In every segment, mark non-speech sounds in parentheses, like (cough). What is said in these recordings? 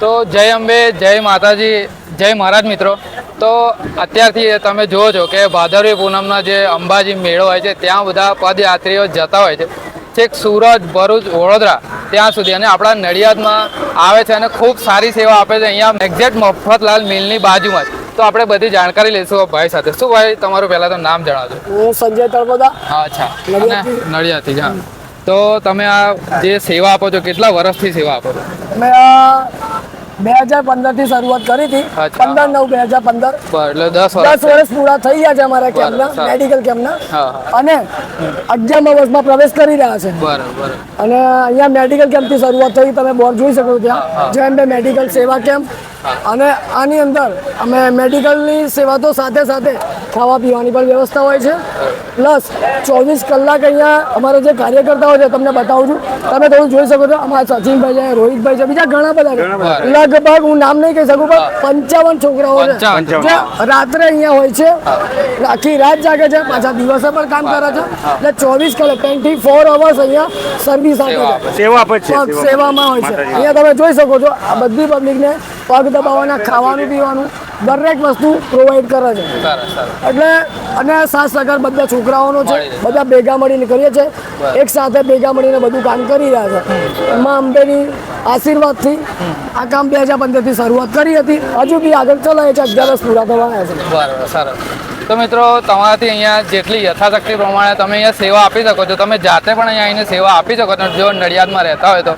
તો જય અંબે જય માતાજી જય મહારાજ મિત્રો. તો અત્યારથી તમે જુઓ છો કે ભાદરવી પૂનમના જે અંબાજી મેળો હોય છે ત્યાં બધા પદયાત્રીઓ જતા હોય છે. છેક સુરત ભરૂચ વડોદરા ત્યાં સુધી અને આપણા નડિયાદમાં આવે છે અને ખૂબ સારી સેવા આપે છે. અહીંયા એક્ઝેક્ટ મફતલાલ મિલની બાજુમાં જ. તો આપણે બધી જાણકારી લઈશું ભાઈ સાથે. શું ભાઈ તમારું પહેલાં તો નામ જણાવજો. હું સંજય તળપદા. અચ્છા. નડિયાદથી. હા. તો તમે આ જે સેવા આપો છો કેટલા વર્ષથી સેવા આપો છો? મેં બે હજાર પંદરથી શરૂઆત કરી હતી. પંદર નવ બે હજાર પંદર. દસ વર્ષ. પૂરા થઈ ગયા છે અમારા કેમ્પના ના મેડિકલ કેમ્પના. અને અગિયારમા વર્ષમાં પ્રવેશ કરી રહ્યા છે. અને અહીંયા મેડિકલ કેમ્પથી શરૂઆત થઈ તમે બોર્ડ જોઈ શકો. ત્યાં. જેમ બે મેડિકલ સેવા કેમ્પ અને આની અંદર અમે મેડિકલની સેવા તો સાથે સાથે ખાવા પીવાની પણ વ્યવસ્થા હોય છે. પ્લસ ચોવીસ કલાક અહીંયા અમારા જે કાર્યકર્તાઓ છે તમને બતાવું છું. તમે થોડું જોઈ શકો છો. અમારા સચિનભાઈ છે રોહિતભાઈ છે બીજા ઘણા બધા લગભગ હું નામ નહીં કહી શકું પણ પંચાવન છોકરાઓ છે. રાત્રે અહીંયા હોય છે. આખી રાત જાગે છે પાછા દિવસે પણ કામ કરે છે. એટલે ચોવીસ કલાક ટ્વેન્ટી ફોર અવર્સ અહીંયા સર્વિસ આપે છે. સેવા સેવામાં હોય છે. અહીંયા તમે જોઈ શકો છો આ બધી પબ્લિકને પગ દબાવવાના ખાવાનું પીવાનું દરેક વસ્તુ પ્રોવાઈડ કરે છે. એટલે અને સાથ સગર બધા છોકરાઓનો છે બધા ભેગા મળીને કરીએ છે. એક સાથે ભેગા મળીને બધું કામ કરી રહ્યા છે. એમાં અંબેની આશીર્વાદથી આ કામ બે હજાર પંદરથી શરૂઆત કરી હતી. હજુ બી આગળ ચલાવે છે અગિયાર વર્ષ પૂરા થવા આવ્યા છે તો મિત્રો તમારાથી અહીંયા જેટલી યથાશક્તિ પ્રમાણે તમે અહીંયા સેવા આપી શકો છો તમે જાતે પણ અહીંયા આવીને સેવા આપી શકો છો જો નડિયાદમાં રહેતા હોય તો.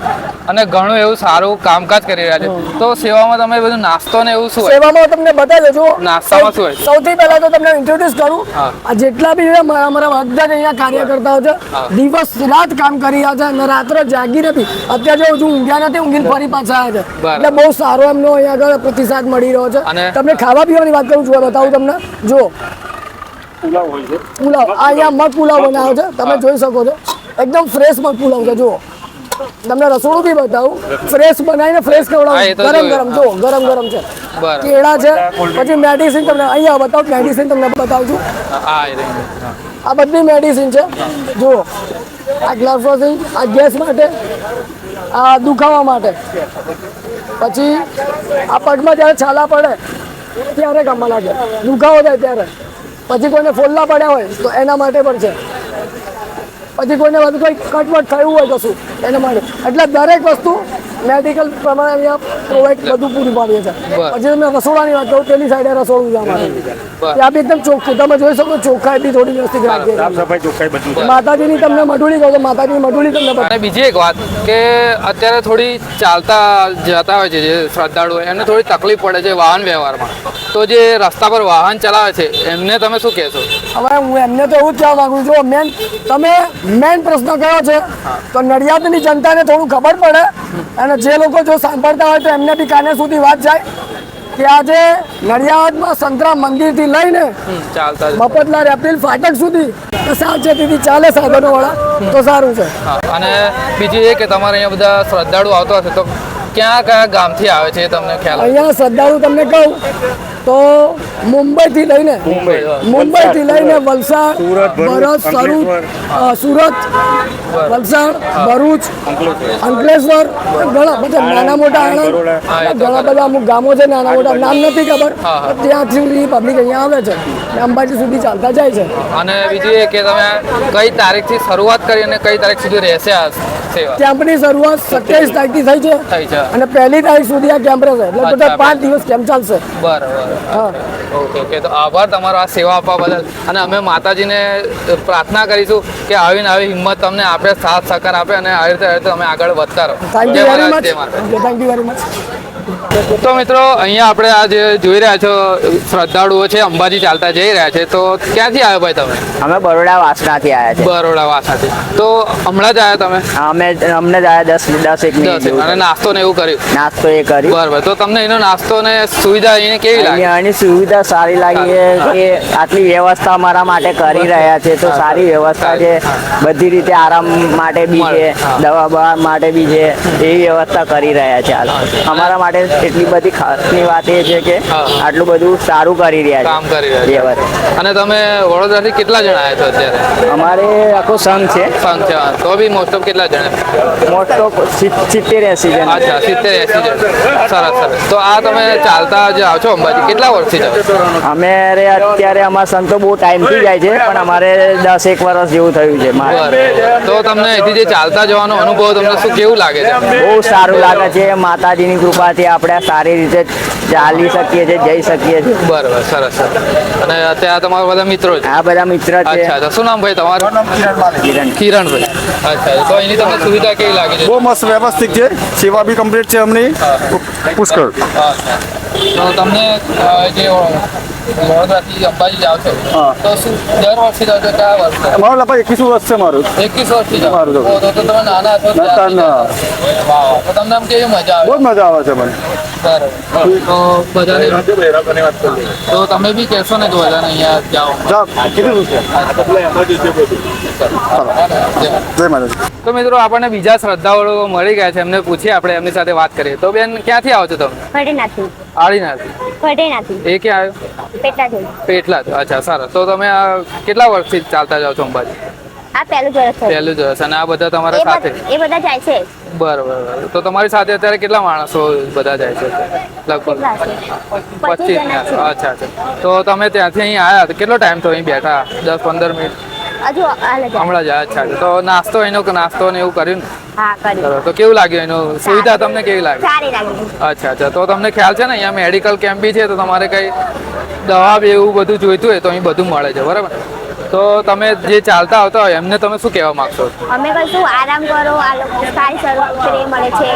અને ઘણું એવું સારું કામકાજ કરી રહ્યા છે. તો સેવામાં તમે બધું નાસ્તો ને એવું શું સેવામાં તમને બતાવી દઉં નાસ્તામાં શું હોય? સૌથી પહેલા તો તમને ઇન્ટ્રોડ્યુસ કરું. આ જેટલા બી અમારા બધા અહીંયા કાર્યકર્તાઓ છે દિવસ રાત કામ કરી રહ્યા છે અને રાત્રે જાગી નથી અત્યારે જો હજુ ઊંઘ્યા નથી ઊંઘીને ફરી પાછા આવ્યા છે. એટલે બહુ સારો એમનો અહીંયા આગળ પ્રતિસાદ મળી રહ્યો છે. તમને ખાવા પીવાની વાત કરું છું બતાવું તમને. જો. પુલાવ હોય છે. પુલાવ. આ અહીંયા મગ પુલાવ બનાવ્યો છે. તમે જોઈ શકો છો. એકદમ ફ્રેશ મગ પુલાવ છે જુઓ. તમને રસોડું બી બતાવું. ફ્રેશ બનાવીને ફ્રેશ ખવડાવું. ગરમ ગરમ જો ગરમ ગરમ છે. કેળા છે પછી મેડિસિન તમને અહીંયા બતાવું મેડિસિન તમને બતાવું છું. આ બધી મેડિસિન છે. જુઓ આ ગ્લાફોઝિન આ ગેસ માટે આ દુખાવા માટે. પછી આ પગમાં જ્યારે છાલા પડે ત્યારે કામમાં લાગે. દુખાવો થાય ત્યારે. પછી કોઈને ફોલ્લા પડ્યા હોય તો એના માટે પણ છે. પછી કોઈને બધું કંઈ કટવટ થયું હોય કશું એના માટે એટલે દરેક વસ્તુ મેડિકલ પ્રમાણે અહીંયા પ્રોવાઈડ બધું પૂરું પાડીએ છે બરાબર. પછી તમે રસોડાની વાત કરું પેલી સાઈડે રસોડું છે અમારે ત્યાં બી એકદમ ચોખ્ખું તમે જોઈ શકો ચોખ્ખાઈ બી થોડી વ્યવસ્થિત રાખીએ સાફ છીએ. સફાઈ ચોખ્ખાઈ બધું છે. માતાજીની તમને મઢુલી કહો તો માતાજીની મઢુલી તમને. અને બીજી એક વાત કે અત્યારે થોડી ચાલતા જતા હોય છે જે શ્રદ્ધાળુઓ એમને થોડી તકલીફ પડે છે વાહન વ્યવહારમાં તો જે રસ્તા પર વાહન ચલાવે છે એમને તમે શું કહેશો હવે હું એમને તો એવું જ કહેવા માંગુ છું મેન તમે મેન પ્રશ્ન કયો છે તો નડિયાદની જનતાને થોડું ખબર પડે અને જે લોકો જો સાંભળતા હોય તો એમને બી કાને સુધી વાત જાય કે આજે નડિયાદમાં સંતરામ મંદિરથી લઈને મફતલાલ એપ્રિલ ફાટક સુધી સાવચેતીથી ચાલે સાધનો વાળા તો સારું છે. અને બીજું એ કે તમારે અહીંયા બધા શ્રદ્ધાળુ આવતો હશે તો ક્યાં કયા ગામથી આવે છે તમને ખ્યાલ હોય? અહીંયા શ્રદ્ધાળુ તમને કહું તો મુંબઈથી લઈને મુંબઈ. મુંબઈથી લઈને વલસાડ ભરત સરુચ સુરત વલસાડ ભરૂચ અંકલેશ્વર. ઘણા બધા નાના મોટા આણંદ ઘણા બધા અમુક ગામો છે નાના મોટા નામ નથી ખબર. ત્યાં સુધી પબ્લિક અહીંયા આવે છે ને અંબાજી સુધી ચાલતા જાય છે. અને બીજું એ કે તમે કઈ તારીખથી શરૂઆત કરી અને કઈ તારીખ સુધી રહેશે આ કેમ્પની શરૂઆત સત્યાવીસ તારીખથી થઈ છે થઈ છે. અને પહેલી તારીખ સુધી આ કેમ્પ રહેશે. એટલે બધા પાંચ દિવસ કેમ્પ ચાલશે. બરાબર હા. Okay okay. તો આભાર તમારો આ સેવા આપવા બદલ. અને અમે માતાજીને પ્રાર્થના કરીશું કે આવીને આવી હિંમત તમને આપે સાથ સહકાર આપે અને આવી રીતે આવી રીતે અમે આગળ વધતા રહો. Thank you very much thank you very much તો મિત્રો અહીંયા આપણે આ જે જોઈ રહ્યા છો શ્રદ્ધાળુઓ છે અંબાજી ચાલતા જઈ રહ્યા છે. તો ક્યાંથી આવ્યો ભાઈ તમે? અમે બરોડા વાસણાથી આવ્યા છે બરોડા વાસાથી તો હમણાં જ આવ્યા તમે? અમે અમને જ આવ્યા દસ દસ એક મિનિટ અને નાસ્તો ને એવું કર્યું? નાસ્તો એ કર્યું. બરાબર તો તમને એનો નાસ્તો ને સુવિધા એને કેવી લાગી? એની સુવિધા સારી લાગી છે કે આટલી વ્યવસ્થા અમારા માટે કરી રહ્યા છે. તો સારી. વ્યવસ્થા છે. બધી રીતે આરામ માટે બી છે દવા બવા માટે બી છે. એવી વ્યવસ્થા કરી રહ્યા છે હાલ. અમારા માટે એટલી બધી ખાસની વાત એ છે કે આટલું બધું સારું કરી રહ્યા કામ કરી રહ્યા છે. અને તમે વડોદરાથી કેટલા જણા આવ્યા છો અત્યારે? અમારે આખો સંઘ છે. સંઘ છે તો બી મોસ્ટ ઓફ કેટલા જણા? મોસ્ટ ઓફ સિત્તેર એસી જણા. અચ્છા સિત્તેર એસી જણા. સરસ સરસ. તો આ તમે ચાલતા જે આવો છો અંબાજી. કેટલા વર્ષથી જાઓ છો? અમે અત્યારે અમારા સંઘ તો બહુ ટાઈમથી જાય છે પણ અમારે દસ એક વર્ષ જેવું થયું છે મારે. તો તમને અહીંથી જે ચાલતા જવાનો અનુભવ તમને શું કેવું લાગે છે? બહુ સારું લાગે છે. માતાજીની કૃપાથી આપણે સારી રીતે ચાલી શકીએ છીએ જઈ શકીએ છીએ. બરાબર સરસ સરસ. અને અત્યારે તમારા બધા મિત્રો છે આ બધા મિત્ર છે. અચ્છા અચ્છા. શું નામ ભાઈ તમારું? કિરણ. કિરણભાઈ. અચ્છા તો એની તમને સુવિધા કેવી લાગે છે? બહુ મસ્ત વ્યવસ્થિત છે. સેવા બી કમ્પ્લીટ છે અમની. પુષ્કળ. તો તમને જે વડોદરાથી અંબાજી જાઓ છો. તો શું દર વર્ષે જાવ છો કયા વર્ષે? મારું લગભગ એકવીસ વર્ષ છે મારું. એકવીસ વર્ષથી મારું તો. તો તો તો તમે નાના છો. તો તમને આમ કેવી મજા આવે? બહુ મજા આવે છે મને. તો તો તમે બી કહેશો ને બધાને અહીંયા જાઓ. કીધું જય માતાજી. તો મિત્રો આપણને બીજા શ્રદ્ધાળુઓ મળી ગયા છે એમને પૂછીએ આપણે એમની સાથે વાત કરીએ. તો બેન ક્યાંથી આવો છો તમે? આળીનાથી ફટેનાથી એ ક્યાં આવ્યો? પેટલા અચ્છા સરસ તો તમે કેટલા વર્ષથી ચાલતા જાઓ છો અંબાજી? આ પહેલું વર્ષ છે. પહેલું વર્ષ. અને આ બધા તમારા સાથે? એ બધા જાય છે. બરોબર. તો તમારી સાથે અત્યારે કેટલા માણસો બધા જાય છે? લગભગ કેટલા છે? પચીસ પચીસ જણા છે. અચ્છા અચ્છા. તો તમે ત્યાંથી અહીં આવ્યા? તો કેટલો ટાઈમ થયો અહીં બેઠા? દસ પંદર મિનિટ? હજુ હમણાં જ અચ્છા. તો નાસ્તો એનો નાસ્તો ને એવું કર્યું ને. તો કેવું લાગ્યું એનું? સુવિધા તમને કેવી લાગી? અચ્છા અચ્છા. તો તમને ખ્યાલ છે ને અહીંયા મેડિકલ કેમ્પ બી છે તો તમારે કઈ દવા બી એવું બધું જોઈતું હોય તો અહીં બધું મળે છે બરાબર? તો તમે જે ચાલતા આવતા હોય એમને તમે શું કહેવા માંગશો? અમે કશું આરામ કરો આ લોકો સારી સર્વિસ મળે છે.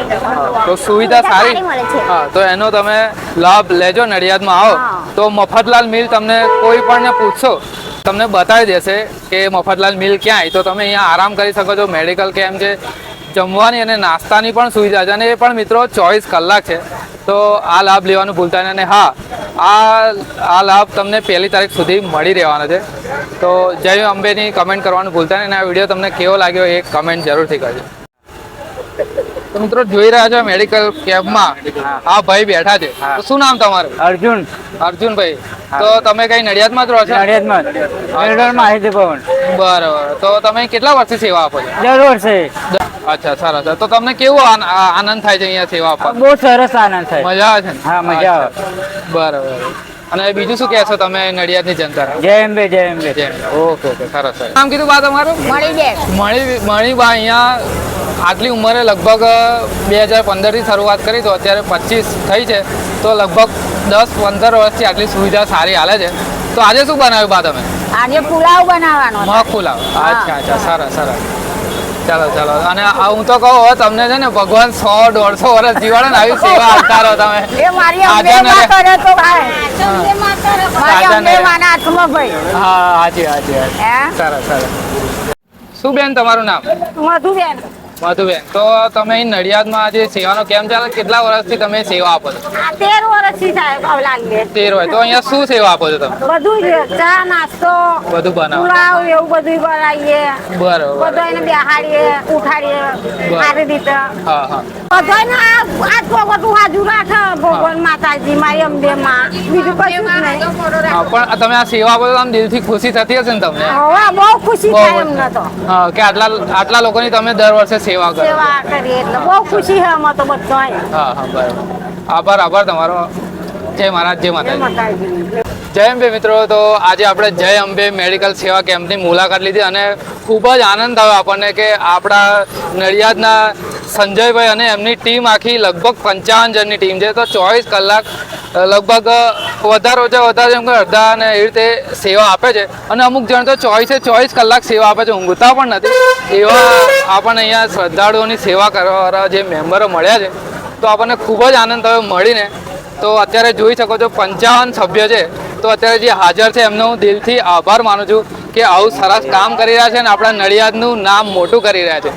તો સુવિધા સારી? મળે છે. હા તો એનો તમે લાભ લેજો નડિયાદમાં આવો. તો મફતલાલ મિલ તમને કોઈ પણ પૂછશો તમને બતાવી દેશે કે મફતલાલ મિલ ક્યાંય? તો તમે અહીંયા આરામ કરી શકો છો મેડિકલ કેમ્પ છે? જમવાની અને નાસ્તાની પણ સુવિધા છે અને એ પણ મિત્રો ચોવીસ કલાક છે. તો આ લાભ લેવાનું ભૂલતા નહીં અને હા, આ આ લાભ તમને પહેલી તારીખ સુધી મળી રહેવાનો છે. તો જય અંબેની કમેન્ટ કરવાનું ભૂલતા નહીં અને આ વીડિયો તમને કેવો લાગ્યો એ કમેન્ટ જરૂરથી કરજો. તો મિત્રો જોઈ રહ્યા છો મેડિકલ કેમ્પમાં આ ભાઈ બેઠા છે. તો શું નામ તમારું? અર્જુન. અર્જુનભાઈ. તો તમે કઈ નડિયાદમાં જ રહો છો? નડિયાદમાં મેળવણ માહિતી ભવન. બરાબર. તો તમે કેટલા વર્ષથી સેવા આપો છો? દર વર્ષે અચ્છા સરસ તો તમને કેવો આનંદ થાય છે અહીંયા સેવા આપવા? બહુ સરસ આનંદ થાય. મજા આવે છે હા, મજા આવે. બરાબર. અને બીજું શું કહેશો તમે નડિયાદની જનતા? જય અંબે જય અંબે. Okay okay. સરસ સરસ નામ કીધું બા તમારું? મળી જાય મણી બા અહીંયા આટલી ઉંમરે લગભગ બે હજાર પંદરથી શરૂઆત કરી તો અત્યારે પચીસ થઈ છે. તો લગભગ દસ પંદર વર્ષથી આટલી સુવિધા સારી હાલે છે. તો આજે શું બનાવ્યું બા તમે? આજે પુલાવ બનાવવાનો મગ પુલાવ. અચ્છા અચ્છા સરસ સરસ. ચાલો ચાલો. અને હું તો કહું હવે તમને છે ને ભગવાન સો દોઢસો વર્ષ જીવાડે ને આવી સેવા આપતા રહો તમે. (laughs) હા હાજી હાજી હાજી સરસ સરસ. શું બેન તમારું નામ? મધુબેન. મધુબેન તો તમે અહીં નડિયાદમાં આજે સેવાનો કેમ ચાલે? કેટલા વર્ષથી તમે સેવા આપો છો? તેર વર્ષથી સાહેબ તેર વર્ષ. તો અહીંયા શું સેવા આપો છો તમે? બધું ચા નાસ્તો બધું બનાવો. એવું બધું બનાવીએ. બરોબર. બધો એને બેહાડીએ ઉઠાડીએ સારી રીતે. હા હા. બધાને આ આ તો હાજુ રાખે ભગવાન માતાજી મારી અંબે માં બીજું કશું નહીં. પણ તમે આ સેવા આપો તો આમ દિલથી ખુશી થતી હશે ને તમને? હવે બહુ ખુશી થાય એમને તો. કે આટલા આટલા લોકોની તમે દર વર્ષે સેવા કરો. સેવા કરીએ એટલે બહુ ખુશી છે અમે તો બધાય. હા હા બરાબર. આભાર આભાર તમારો. જય મહારાજ જય માતાજી. જય અંબે મિત્રો. તો આજે આપણે જય અંબે મેડિકલ સેવા કેમ્પની મુલાકાત લીધી અને ખૂબ જ આનંદ થયો આપણને કે આપણા નડિયાદના સંજયભાઈ અને એમની ટીમ આખી લગભગ પંચાવન જણની ટીમ છે. તો ચોવીસ કલાક લગભગ વધારે ઓછા વધારે એમ કે અડધા અને એવી રીતે સેવા આપે છે. અને અમુક જણ તો ચોવીસે ચોવીસ કલાક સેવા આપે છે. ઊંઘતા પણ નથી. એવા આપણને અહીંયા શ્રદ્ધાળુઓની સેવા કરવાવાળા જે મેમ્બરો મળ્યા છે. તો આપણને ખૂબ જ આનંદ થયો મળીને. તો અત્યારે જોઈ શકો છો પંચાવન સભ્ય છે. તો અત્યારે જે હાજર છે એમનો દિલથી આભાર માનું છું કે આવું સરસ કામ કરી રહ્યા છે અને આપણા નડિયાદનું નામ મોટું કરી રહ્યા છે.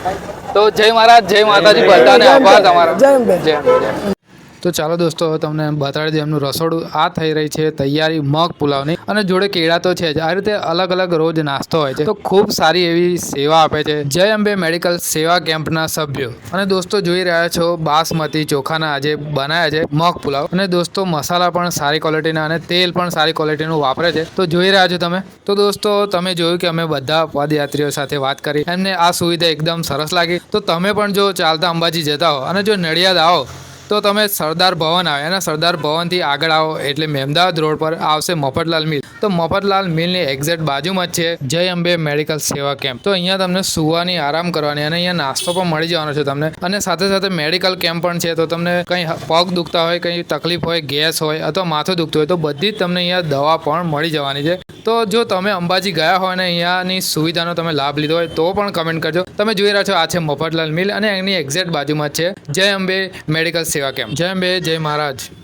તો જય મહારાજ જય માતાજી બધાને આભાર તમારો. જય જય. તો ચાલો દોસ્તો તમને બતાડી દઉં એમનું રસોડું. આ થઈ રહી છે તૈયારી મગ પુલાવની. અને જોડે કેળા તો છે જ. આ રીતે અલગ અલગ રોજ નાસ્તો હોય છે. તો ખૂબ સારી એવી સેવા આપે છે. જય અંબે મેડિકલ સેવા કેમ્પના સભ્યો. અને દોસ્તો, જોઈ રહ્યા છો, બાસમતી ચોખાના આજે બનાવ્યા છે મગ પુલાવ. અને દોસ્તો, મસાલા પણ સારી ક્વોલિટીના અને તેલ પણ સારી ક્વોલિટીનું વાપરે છે. તો જોઈ રહ્યા છો તમે? તો દોસ્તો, તમે જોયું કે અમે બધા પદયાત્રીઓ સાથે વાત કરી. એમને આ સુવિધા એકદમ સરસ લાગી. તો તમે પણ જો ચાલતા અંબાજી જતા હો. અને જો નડિયાદ આવો તો તમે સરદાર ભવન આવે અને સરદાર ભવનથી આગળ આવો, એટલે મહેમદાવાદ રોડ પર આવશે મફતલાલ મિલ. તો મફતલાલ મિલની એક્ઝેક્ટ બાજુમાં જ છે જય અંબે મેડિકલ સેવા કેમ્પ. તો અહીંયા તમને સુવાની આરામ કરવાની અને અહીંયા નાસ્તો પણ મળી જવાનો છે તમને. અને સાથે સાથે મેડિકલ કેમ્પ પણ છે, તો તમને કંઈ પગ દુખતા હોય, કંઈ તકલીફ હોય, ગેસ હોય અથવા માથું દુખતું હોય, તો બધી જ તમને અહીંયા દવા પણ મળી જવાની છે. તો જો તમે અંબાજી ગયા હોય અને અહીંયાની સુવિધાનો તમે લાભ લીધો હોય તો પણ કમેન્ટ કરજો. તમે જોઈ રહ્યા છો, આ છે મફતલાલ મિલ અને એની એક્ઝેક્ટ બાજુમાં છે. જય અંબે મેડિકલ સેવા કેમ્પ. જય અંબે, જય મહારાજ.